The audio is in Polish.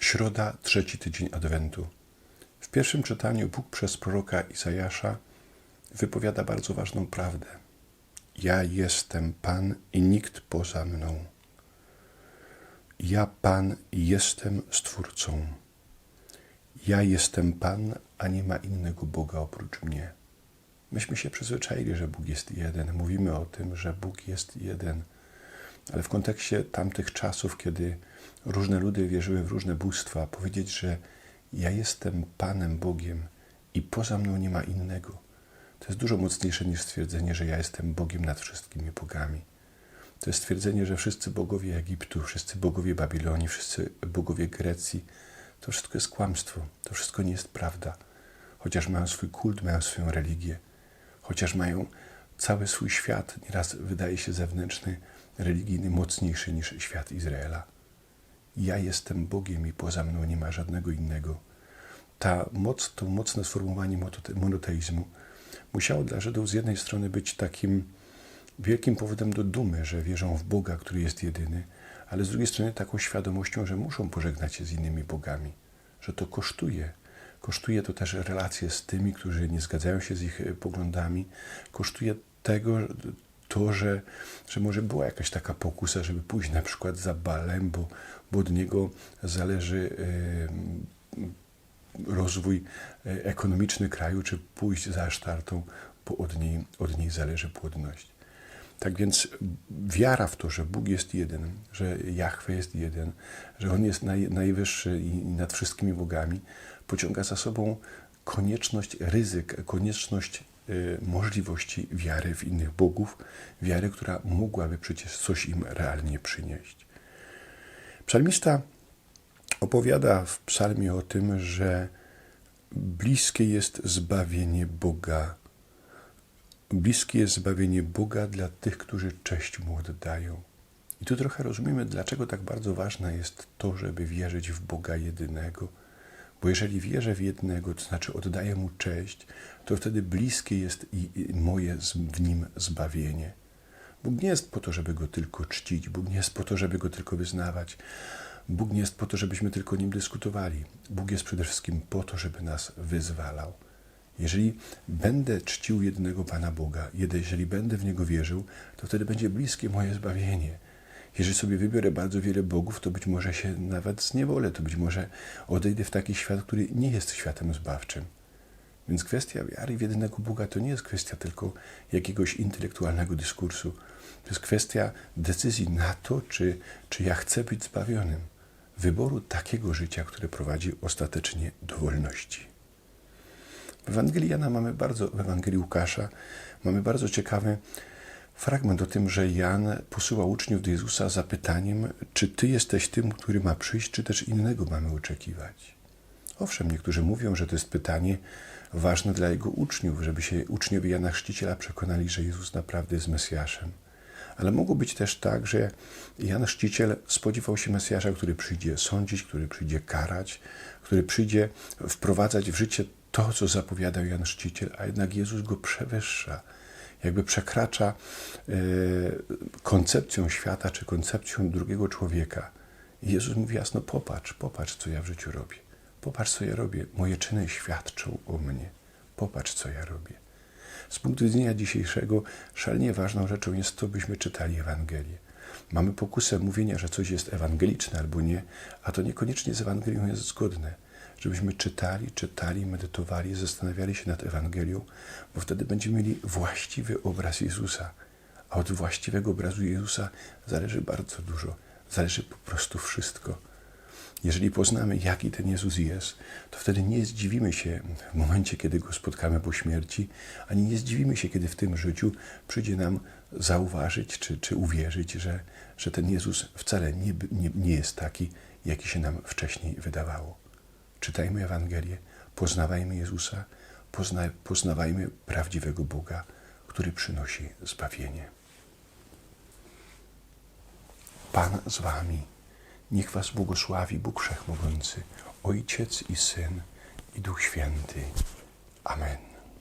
Środa, trzeci tydzień Adwentu. W pierwszym czytaniu Bóg przez proroka Izajasza wypowiada bardzo ważną prawdę. Ja jestem Pan i nikt poza mną. Ja Pan jestem Stwórcą. Ja jestem Pan, a nie ma innego Boga oprócz mnie. Myśmy się przyzwyczaili, że Bóg jest jeden. Mówimy o tym, że Bóg jest jeden. Ale w kontekście tamtych czasów, kiedy różne ludy wierzyły w różne bóstwa, powiedzieć, że ja jestem Panem Bogiem i poza mną nie ma innego, to jest dużo mocniejsze niż stwierdzenie, że ja jestem Bogiem nad wszystkimi bogami. To jest stwierdzenie, że wszyscy bogowie Egiptu, wszyscy bogowie Babilonii, wszyscy bogowie Grecji, to wszystko jest kłamstwo, to wszystko nie jest prawda. Chociaż mają swój kult, mają swoją religię, chociaż mają cały swój świat, nieraz wydaje się zewnętrzny, religijny, mocniejszy niż świat Izraela. Ja jestem Bogiem i poza mną nie ma żadnego innego. Ta moc, to mocne sformułowanie monoteizmu musiało dla Żydów z jednej strony być takim wielkim powodem do dumy, że wierzą w Boga, który jest jedyny, ale z drugiej strony taką świadomością, że muszą pożegnać się z innymi bogami, że to kosztuje. Kosztuje to też relacje z tymi, którzy nie zgadzają się z ich poglądami. Kosztuje tego, to, że, że może była jakaś taka pokusa, żeby pójść na przykład za Balem, bo, bo od niego zależy rozwój ekonomiczny kraju, czy pójść za Asztartą, bo od niej, od niej zależy płodność. Tak więc wiara w to, że Bóg jest jeden, że Jahwe jest jeden, że On jest naj, najwyższy i, nad wszystkimi bogami, pociąga za sobą konieczność ryzyk, konieczność możliwości wiary w innych bogów, wiary, która mogłaby przecież coś im realnie przynieść. Psalmista opowiada w psalmie o tym, że bliskie jest zbawienie Boga. Bliskie jest zbawienie Boga dla tych, którzy cześć Mu oddają. I tu trochę rozumiemy, dlaczego tak bardzo ważne jest to, żeby wierzyć w Boga jedynego. Bo jeżeli wierzę w jednego, to znaczy oddaję Mu cześć, to wtedy bliskie jest i moje w Nim zbawienie. Bóg nie jest po to, żeby Go tylko czcić, Bóg nie jest po to, żeby Go tylko wyznawać, Bóg nie jest po to, żebyśmy tylko nim dyskutowali. Bóg jest przede wszystkim po to, żeby nas wyzwalał. Jeżeli będę czcił jednego Pana Boga, jeżeli będę w Niego wierzył, to wtedy będzie bliskie moje zbawienie. Jeżeli sobie wybiorę bardzo wiele bogów, to być może się nawet zniewolę, to być może odejdę w taki świat, który nie jest światem zbawczym. Więc kwestia wiary w jedynego Boga to nie jest kwestia tylko jakiegoś intelektualnego dyskursu. To jest kwestia decyzji na to, czy, czy ja chcę być zbawionym wyboru takiego życia, które prowadzi ostatecznie do wolności. W Ewangelii Jana mamy bardzo, w Ewangelii Łukasza mamy bardzo ciekawy fragment o tym, że Jan posyła uczniów do Jezusa z zapytaniem, czy Ty jesteś tym, który ma przyjść, czy też innego mamy oczekiwać. Owszem, niektórzy mówią, że to jest pytanie ważne dla jego uczniów, żeby się uczniowie Jana Chrzciciela przekonali, że Jezus naprawdę jest Mesjaszem. Ale mogło być też tak, że Jan Chrzciciel spodziewał się Mesjasza, który przyjdzie sądzić, który przyjdzie karać, który przyjdzie wprowadzać w życie to, co zapowiadał Jan Chrzciciel, a jednak Jezus go przewyższa, jakby przekracza e, koncepcją świata czy koncepcją drugiego człowieka. I Jezus mówi jasno: popatrz, popatrz, co ja w życiu robię. Popatrz, co ja robię. Moje czyny świadczą o mnie. Popatrz, co ja robię. Z punktu widzenia dzisiejszego szalenie ważną rzeczą jest to, byśmy czytali Ewangelię. Mamy pokusę mówienia, że coś jest ewangeliczne albo nie, a to niekoniecznie z Ewangelią jest zgodne. Żebyśmy czytali, czytali, medytowali, zastanawiali się nad Ewangelią, bo wtedy będziemy mieli właściwy obraz Jezusa. A od właściwego obrazu Jezusa zależy bardzo dużo. Zależy po prostu wszystko. Jeżeli poznamy, jaki ten Jezus jest, to wtedy nie zdziwimy się w momencie, kiedy go spotkamy po śmierci, ani nie zdziwimy się, kiedy w tym życiu przyjdzie nam zauważyć czy, czy uwierzyć, że, że ten Jezus wcale nie, nie, nie jest taki, jaki się nam wcześniej wydawało. Czytajmy Ewangelię, poznawajmy Jezusa, pozna, poznawajmy prawdziwego Boga, który przynosi zbawienie. Pan z Wami. Niech Was błogosławi Bóg Wszechmogący, Ojciec i Syn i Duch Święty. Amen.